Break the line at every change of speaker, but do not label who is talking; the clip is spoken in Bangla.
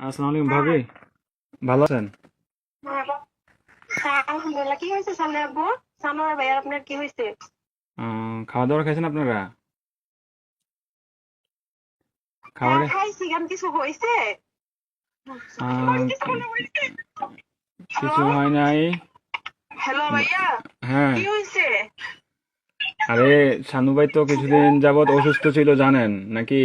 আসসালামু আলাইকুম ভাবি। ভালো আছেন?
হ্যাঁ আলহামদুলিল্লাহ। কি হয়েছে সামনে আব্বু? সানোয়ার ভাইয়ার আপনার কি হয়েছে?
খাওয়া দাওয়া খাইছেন আপনারা? খাবার
হ্যাঁ খাইছি কেন কিছু হয়েছে।
কিছু হয় নাই।
হ্যালো ভাইয়া?
হ্যাঁ।
কি হয়েছে?
আরে সানু ভাই তো কিছুদিন যাবত অসুস্থ ছিল জানেন নাকি?